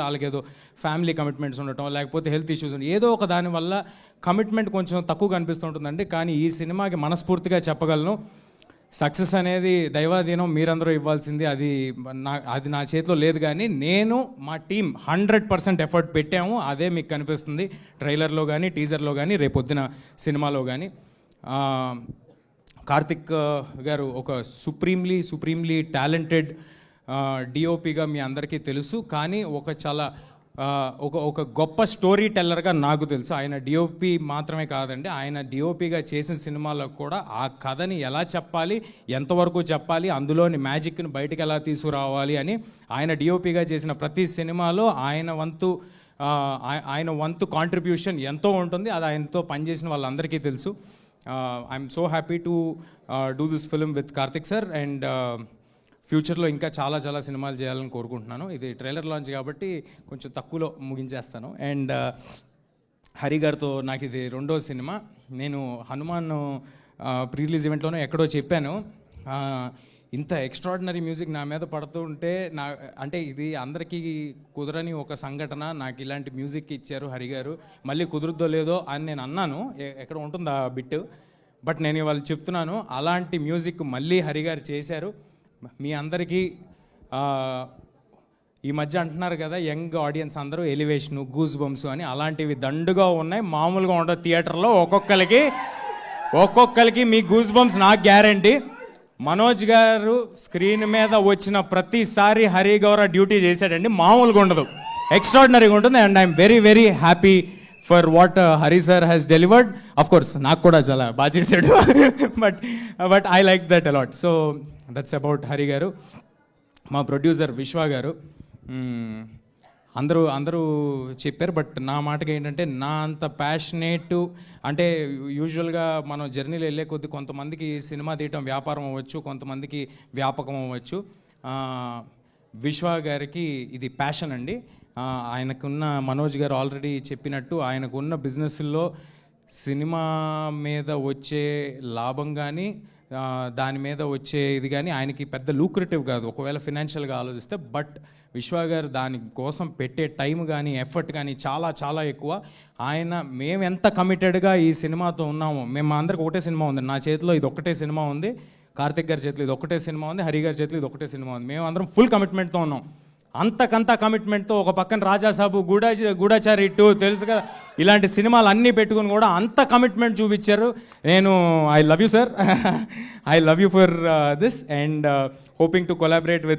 వాళ్ళకేదో family commitments ఉండటం లేకపోతే హెల్త్ ఇష్యూస్ ఉండటం ఏదో ఒక దాని వల్ల కమిట్మెంట్ కొంచెం తక్కువ కనిపిస్తుంటుందండి కానీ ఈ సినిమాకి మనస్ఫూర్తిగా చెప్పగలను. సక్సెస్ అనేది దైవాధీనం మీరందరూ ఇవ్వాల్సింది. అది నా అది నా చేతిలో లేదు కానీ నేను మా టీం హండ్రెడ్ పర్సెంట్ ఎఫర్ట్ పెట్టాము. అదే మీకు కనిపిస్తుంది. ట్రైలర్లో కానీ టీజర్లో కానీ రేపొద్దున సినిమాలో కానీ. కార్తిక్ గారు ఒక సుప్రీంలీ సుప్రీంలీ టాలెంటెడ్ డిఓపిగా మీ అందరికీ తెలుసు కానీ ఒక చాలా ఒక ఒక గొప్ప స్టోరీ టెల్లర్గా నాకు తెలుసు. ఆయన డిఓపి మాత్రమే కాదండి ఆయన డిఓపిగా చేసిన సినిమాలో కూడా ఆ కథని ఎలా చెప్పాలి ఎంతవరకు చెప్పాలి అందులోని మ్యాజిక్ని బయటకు ఎలా తీసుకురావాలి అని ఆయన డిఓపిగా చేసిన ప్రతి సినిమాలో ఆయన వంతు ఆయన వంతు కాంట్రిబ్యూషన్ ఎంతో ఉంటుంది. అది ఆయనతో పనిచేసిన వాళ్ళందరికీ తెలుసు. I'm so happy to do this film with Karthik sir and ఫ్యూచర్లో ఇంకా చాలా చాలా సినిమాలు చేయాలని కోరుకుంటున్నాను. ఇది ట్రైలర్ లాంచ్ కాబట్టి కొంచెం తక్కువలో ముగించేస్తాను. అండ్ హరి గారితో నాకు ఇది రెండో సినిమా. నేను హనుమాన్ ప్రీ రిలీజ్ ఈవెంట్లోనే ఎక్కడో చెప్పాను. ఇంత ఎక్స్ట్రాడినరీ మ్యూజిక్ నా మీద పడుతూ ఉంటే నా అంటే ఇది అందరికీ కుదరని ఒక సంఘటన. నాకు ఇలాంటి మ్యూజిక్ ఇచ్చారు హరి గారు. మళ్ళీ కుదురుద్దో లేదో అని నేను అన్నాను. ఎక్కడ ఉంటుంది ఆ బిట్ బట్ నేను ఇవాళ చెప్తున్నాను అలాంటి మ్యూజిక్ మళ్ళీ హరి గారు చేశారు. మీ అందరికీ ఈ మధ్య అంటున్నారు కదా యంగ్ ఆడియన్స్ అందరూ ఎలివేషన్ గూజ్ బొమ్స్ అని అలాంటివి దండుగా ఉన్నాయి. మామూలుగా ఉండదు థియేటర్లో ఒక్కొక్కరికి ఒక్కొక్కరికి మీ గూస్ బొమ్స్ నాకు గ్యారంటీ. మనోజ్ గారు స్క్రీన్ మీద వచ్చిన ప్రతిసారి హరి గౌర డ్యూటీ చేశాడండి. మామూలుగా ఉండదు. ఎక్స్ట్రాడినరీగా ఉంటుంది. And I'm very very happy for what Hari sir has delivered of course నాకు కూడా చాలా బాగా చేశాడు. But but I like that a lot so that's about Hari garu. మా ప్రొడ్యూసర్ విశ్వ గారు. Hmm, అందరూ అందరూ చెప్పారు బట్ నా మాటకి ఏంటంటే నా అంత ప్యాషనేట్ అంటే యూజువల్గా మనం జర్నీలో వెళ్ళే కొద్ది కొంతమందికి సినిమా తీయటం వ్యాపారం అవ్వచ్చు కొంతమందికి వ్యాపకం అవ్వచ్చు. విశ్వ గారికి ఇది ప్యాషన్ అండి. ఆయనకున్న మనోజ్ గారు ఆల్రెడీ చెప్పినట్టు ఆయనకున్న బిజినెస్లో సినిమా మీద వచ్చే లాభం కానీ దాని మీద వచ్చే ఇది కానీ ఆయనకి పెద్ద లూక్రేటివ్ కాదు. ఒకవేళ ఫినాన్షియల్గా ఆలోచిస్తే బట్ విశ్వ గారు దాని కోసం పెట్టే టైం కానీ ఎఫర్ట్ కానీ చాలా చాలా ఎక్కువ. ఆయన మేము ఎంత కమిటెడ్గా ఈ సినిమాతో ఉన్నామో మేము మా అందరికి ఒకటే సినిమా ఉంది. నా చేతిలో ఇది ఒకటే సినిమా ఉంది. కార్తిక్ గారి చేతిలో ఇది ఒకటే సినిమా ఉంది. హరి గారి చేతిలో ఇది ఒకటే సినిమా ఉంది. మేము అందరం ఫుల్ కమిట్మెంట్తో ఉన్నాం. అంతకంతా కమిట్మెంట్తో ఒక పక్కన రాజాసాబు గూడా గూఢాచారి టూ తెలుసు కదా? ఇలాంటి సినిమాలు అన్నీ పెట్టుకుని కూడా అంత కమిట్మెంట్ చూపించారు. నేను I love you sir I love you for this and hoping to collaborate with